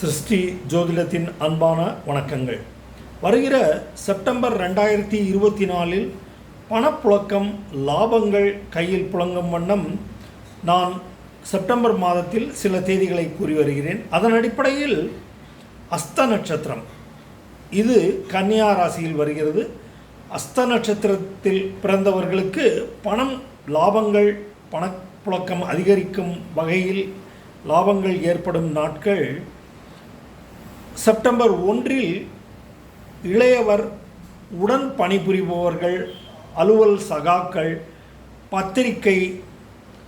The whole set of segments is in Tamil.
சிருஷ்டி ஜோதிடத்தின் அன்பான வணக்கங்கள். வருகிற செப்டம்பர் ரெண்டாயிரத்தி இருபத்தி நாலில் பணப்புழக்கம் லாபங்கள் கையில் புழங்கும் வண்ணம் நான் செப்டம்பர் மாதத்தில் சில தேதிகளை கூறி வருகிறேன். அதன் அடிப்படையில் அஸ்த நட்சத்திரம். இது கன்னியா ராசியில் வருகிறது. அஸ்த நட்சத்திரத்தில் பிறந்தவர்களுக்கு பணம் லாபங்கள் பணப்புழக்கம் அதிகரிக்கும் வகையில் லாபங்கள் ஏற்படும் நாட்கள் செப்டம்பர் ஒன்றில் இளையவர் உடன் பணிபுரிபவர்கள் அலுவல் சகாக்கள் பத்திரிகை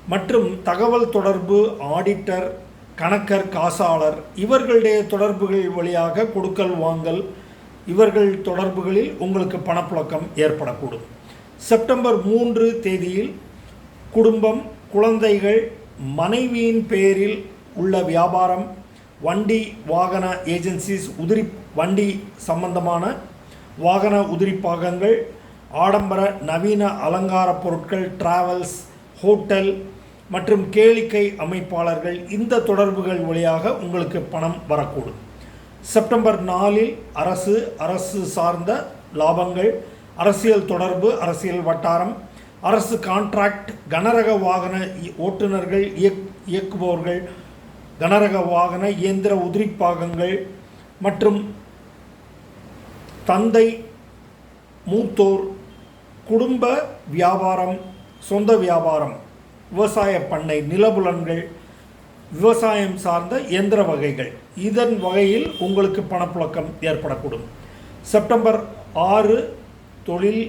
மற்றும் தகவல் தொடர்பு ஆடிட்டர் கணக்கர் காசாளர் இவர்களுடைய தொடர்புகள் வழியாக கொடுக்கல் வாங்கல் இவர்கள் தொடர்புகளில் உங்களுக்கு பணப்புழக்கம் ஏற்படக்கூடும். செப்டம்பர் மூன்று தேதியில் குடும்பம் குழந்தைகள் மனைவியின் பெயரில் உள்ள வியாபாரம் வண்டி வாகன ஏஜென்சிஸ் உதிரி வண்டி சம்பந்தமான வாகன உதிரி பாகங்கள் ஆடம்பர நவீன அலங்கார பொருட்கள் டிராவல்ஸ் ஹோட்டல் மற்றும் கேளிக்கை அமைப்பாளர்கள் இந்த தொடர்புகள் வழியாக உங்களுக்கு பணம் வரக்கூடும். செப்டம்பர் நாலில் அரசு அரசு சார்ந்த லாபங்கள் அரசியல் தொடர்பு அரசியல் வட்டாரம் அரசு கான்ட்ராக்ட் கனரக வாகன இ- ஓட்டுநர்கள் இயக் இயக்குபவர்கள் கனரக வாகன இயந்திர உதிரிப்பாகங்கள் மற்றும் தந்தை மூத்தோர் குடும்ப வியாபாரம் சொந்த வியாபாரம் விவசாய பண்ணை நிலபுலன்கள் விவசாயம் சார்ந்த இயந்திர வகைகள். இதன் வகையில் உங்களுக்கு பணப்புழக்கம் ஏற்படக்கூடும். செப்டம்பர் ஆறு தொழில்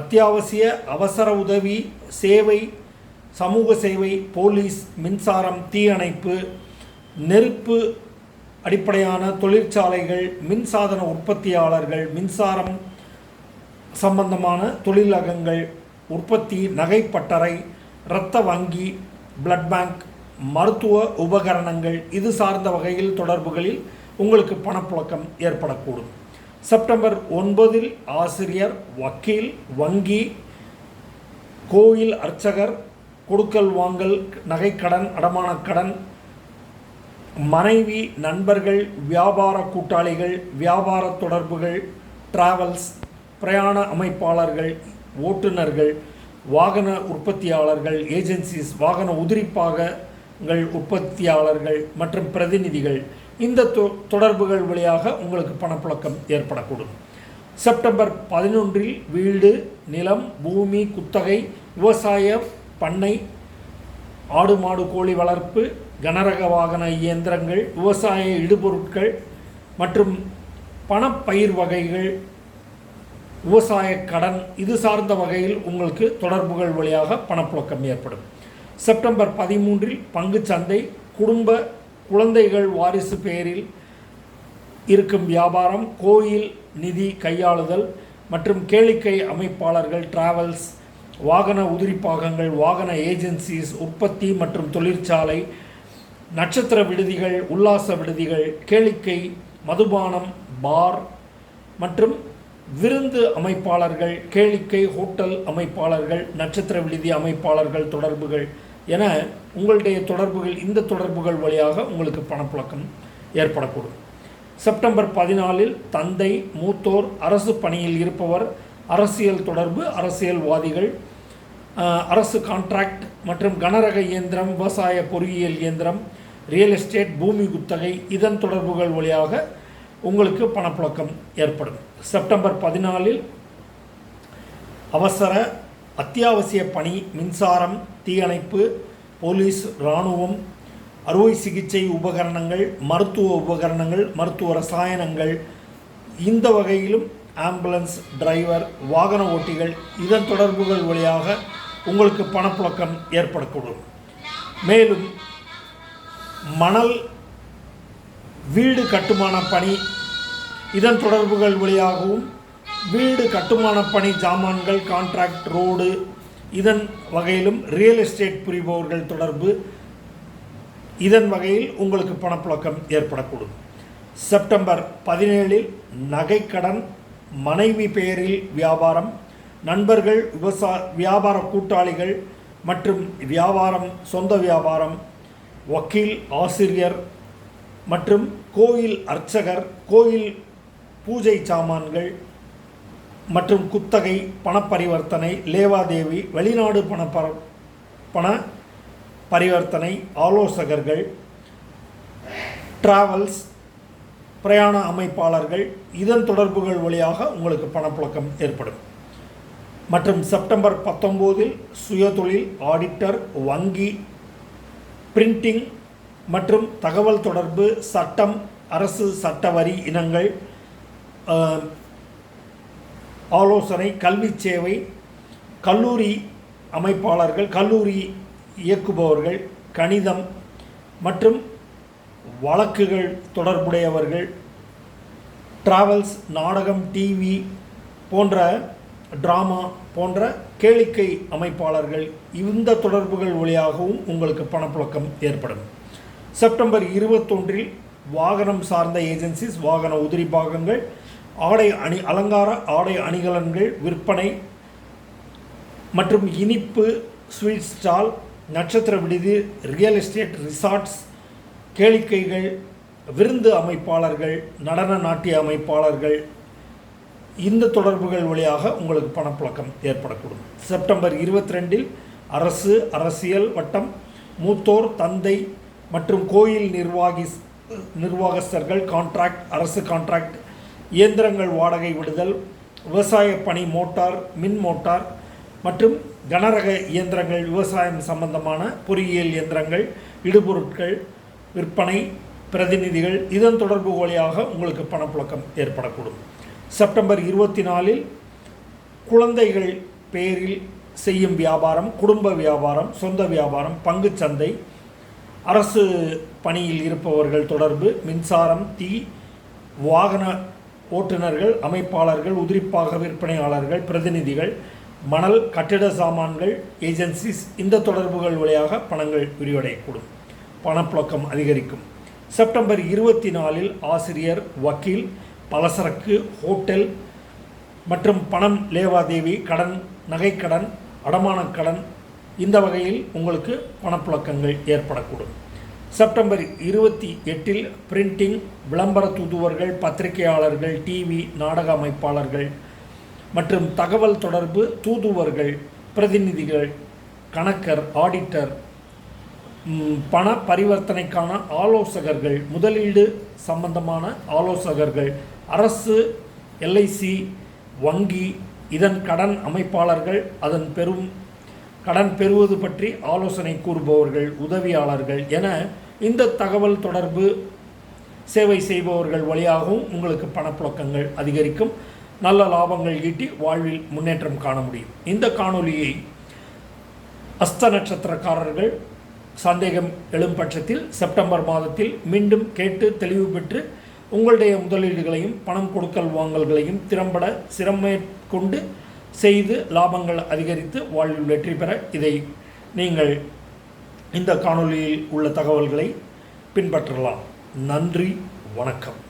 அத்தியாவசிய அவசர உதவி சேவை சமூக சேவை போலீஸ் மின்சாரம் தீயணைப்பு நெருப்பு அடிப்படையான தொழிற்சாலைகள் மின்சாதன உற்பத்தியாளர்கள் மின்சாரம் சம்பந்தமான தொழிலகங்கள் உற்பத்தி நகைப்பட்டறை இரத்த வங்கி பிளட் பேங்க் மருத்துவ உபகரணங்கள் இது சார்ந்த வகையில் தொடர்புகளில் உங்களுக்கு பணப்புழக்கம் ஏற்படக்கூடும். செப்டம்பர் ஒன்பதில் ஆசிரியர் வக்கீல் வங்கி கோயில் அர்ச்சகர் கொடுக்கல் வாங்கல் நகைக்கடன் அடமானக் கடன் மனைவி நண்பர்கள் வியாபார கூட்டாளிகள் வியாபார தொடர்புகள் டிராவல்ஸ் பிரயாண அமைப்பாளர்கள் ஓட்டுநர்கள் வாகன உற்பத்தியாளர்கள் ஏஜென்சிஸ் வாகன உதிரிப்பாகங்கள் உற்பத்தியாளர்கள் மற்றும் பிரதிநிதிகள். இந்த தொ- தொடர்புகள் வழியாக உங்களுக்கு பணப்புழக்கம் ஏற்படக்கூடும். செப்டம்பர் பதினொன்றில் வீடு நிலம் பூமி குத்தகை விவசாய பண்ணை ஆடு மாடு கோழி வளர்ப்பு கனரக வாகன இயந்திரங்கள் விவசாய இடுபொருட்கள் மற்றும் பணப்பயிர் வகைகள் விவசாய கடன் இது சார்ந்த வகையில் உங்களுக்கு தொடர்புகள் வழியாக பணப்புழக்கம் ஏற்படும். செப்டம்பர் பதிமூன்றில் பங்குச்சந்தை குடும்ப குழந்தைகள் வாரிசு பெயரில் இருக்கும் வியாபாரம் கோயில் நிதி கையாளுதல் மற்றும் கேளிக்கை அமைப்பாளர்கள் டிராவல்ஸ் வாகன உதிரிப்பாகங்கள் வாகன ஏஜென்சிஸ் உற்பத்தி மற்றும் தொழிற்சாலை நட்சத்திர விடுதிகள் உல்லாச விடுதிகள் கேளிக்கை மதுபானம் பார் மற்றும் விருந்து அமைப்பாளர்கள் கேளிக்கை ஹோட்டல் அமைப்பாளர்கள் நட்சத்திர விடுதி அமைப்பாளர்கள் தொடர்புகள் என உங்களுடைய தொடர்புகள் இந்த தொடர்புகள் வழியாக உங்களுக்கு பணப்புழக்கம் ஏற்படக்கூடும். செப்டம்பர் பதினாலில் தந்தை மூத்தோர் அரசு பணியில் இருப்பவர் அரசியல் தொடர்பு அரசியல்வாதிகள் அரசு கான்ட்ராக்ட் மற்றும் கனரக இயந்திரம் விவசாய பொறியியல் இயந்திரம் ரியல் எஸ்டேட் பூமி குத்தகை இதன் தொடர்புகள் வழியாக உங்களுக்கு பணப்புழக்கம் ஏற்படும். செப்டம்பர் பதினாலில் அவசர அத்தியாவசிய பணி மின்சாரம் தீயணைப்பு போலீஸ் இராணுவம் அறுவை சிகிச்சை உபகரணங்கள் மருத்துவ உபகரணங்கள் மருத்துவ ரசாயனங்கள் இந்த வகையிலும் ஆம்புலன்ஸ் டிரைவர் வாகன ஓட்டிகள் இதன் தொடர்புகள் வழியாக உங்களுக்கு பணப்புழக்கம் ஏற்படக்கூடும். மேலும் மணல் வீடு கட்டுமான பணி இதன் தொடர்புகள் வழியாகவும் வீடு கட்டுமான பணி ஜாமான்கள் கான்ட்ராக்ட் ரோடு இதன் வகையிலும் ரியல் எஸ்டேட் புரிபவர்கள் தொடர்பு இதன் வகையில் உங்களுக்கு பணப்புழக்கம் ஏற்படக்கூடும். செப்டம்பர் பதினேழில் நகைக்கடன் மனைவி பெயரில் வியாபாரம் நண்பர்கள் விவசா வியாபார கூட்டாளிகள் மற்றும் வியாபாரம் சொந்த வியாபாரம் வக்கீல் ஆசிரியர் மற்றும் கோயில் அர்ச்சகர் கோயில் பூஜை சாமான்கள் மற்றும் குத்தகை பணப்பரிவர்த்தனை லேவாதேவி வெளிநாடு பண பர பண பரிவர்த்தனை ஆலோசகர்கள் டிராவல்ஸ் பிரயாண அமைப்பாளர்கள் இதன் தொடர்புகள் வழியாக உங்களுக்கு பணப்புழக்கம் ஏற்படும். மற்றும் செப்டம்பர் பத்தொம்போதில் சுயதொழில் ஆடிட்டர் வங்கி பிரிண்டிங் மற்றும் தகவல் தொடர்பு சட்டம் அரசு சட்ட வரி இனங்கள் ஆலோசனை கல்வி சேவை கல்லூரி அமைப்பாளர்கள் கல்லூரி இயக்குபவர்கள் கணிதம் மற்றும் வழக்குகள் தொடர்புடையவர்கள் ட்ராவல்ஸ் நாடகம் டிவி போன்ற ட்ராமா போன்ற கேளிக்கை அமைப்பாளர்கள் இந்த தொடர்புகள் வழியாகவும் உங்களுக்கு பணப்புழக்கம் ஏற்படும். செப்டம்பர் இருபத்தொன்றில் வாகனம் சார்ந்த ஏஜென்சிஸ் வாகன உதிரி பாகங்கள் ஆடை அணி அலங்கார ஆடை அணிகலன்கள் விற்பனை மற்றும் இனிப்பு ஸ்வீட் ஸ்டால் நட்சத்திர விடுதி ரியல் எஸ்டேட் ரிசார்ட்ஸ் கேளிக்கைகள் விருந்து அமைப்பாளர்கள் நடன நாட்டிய அமைப்பாளர்கள் இந்த தொடர்புகள் வழியாக உங்களுக்கு பணப்புழக்கம் ஏற்படக்கூடும். செப்டம்பர் இருபத்தி ரெண்டில் அரசு அரசியல் வட்டம் மூத்தோர் தந்தை மற்றும் கோயில் நிர்வாகி நிர்வாகஸ்தர்கள் கான்ட்ராக்ட் அரசு கான்ட்ராக்ட் இயந்திரங்கள் வாடகை விடுதல் விவசாய பணி மோட்டார் மின் மோட்டார் மற்றும் கனரக இயந்திரங்கள் விவசாயம் சம்பந்தமான பொறியியல் இயந்திரங்கள் இடுபொருட்கள் விற்பனை பிரதிநிதிகள் இதன் தொடர்பு வழியாக உங்களுக்கு பணப்புழக்கம் ஏற்படக்கூடும். செப்டம்பர் இருபத்தி நாலில் குழந்தைகள் பேரில் செய்யும் வியாபாரம் குடும்ப வியாபாரம் சொந்த வியாபாரம் பங்குச் சந்தை அரசு பணியில் இருப்பவர்கள் தொடர்பு மின்சாரம் தீ வாகன ஓட்டுநர்கள் அமைப்பாளர்கள் உதிரிப்பாக விற்பனையாளர்கள் பிரதிநிதிகள் மணல் கட்டிட சாமான்கள் ஏஜென்சிஸ் இந்த தொடர்புகள் வழியாக பணங்கள் விரிவடையக்கூடும். பணப்புழக்கம் அதிகரிக்கும். செப்டம்பர் இருபத்தி நாலில் ஆசிரியர் வக்கீல் பலசரக்கு ஹோட்டல் மற்றும் பணம் லேவாதேவி கடன் நகைக்கடன் அடமானக் கடன் இந்த வகையில் உங்களுக்கு பணப்புழக்கங்கள் ஏற்படக்கூடும். செப்டம்பர் இருபத்தி எட்டில் பிரிண்டிங் விளம்பர தூதுவர்கள் பத்திரிகையாளர்கள் டிவி நாடக அமைப்பாளர்கள் மற்றும் தகவல் தொடர்பு தூதுவர்கள் பிரதிநிதிகள் கணக்கர் ஆடிட்டர் பண பரிவர்த்தனைக்கான ஆலோசகர்கள் முதலீடு சம்பந்தமான ஆலோசகர்கள் அரசு எல்ஐசி வங்கி இதன் கடன் அமைப்பாளர்கள் அதன் பெரும் கடன் பெறுவது பற்றி ஆலோசனை கூறுபவர்கள் உதவியாளர்கள் என இந்த தகவல் தொடர்பு சேவை செய்பவர்கள் வழியாகவும் உங்களுக்கு பணப்புழக்கங்கள் அதிகரிக்கும். நல்ல லாபங்கள் ஈட்டி வாழ்வில் முன்னேற்றம் காண முடியும். இந்த காணொலியை அஸ்த நட்சத்திரக்காரர்கள் சந்தேகம் எழும் பட்சத்தில் செப்டம்பர் மாதத்தில் மீண்டும் கேட்டு தெளிவு பெற்று உங்களுடைய முதலீடுகளையும் பணம் கொடுக்கல் வாங்கல்களையும் திறம்பட சிரமேற்கொண்டு செய்து லாபங்கள் அதிகரித்து வாழ்வில் வெற்றி பெற இதை நீங்கள் இந்த காணொளியில் உள்ள தகவல்களை பின்பற்றலாம். நன்றி வணக்கம்.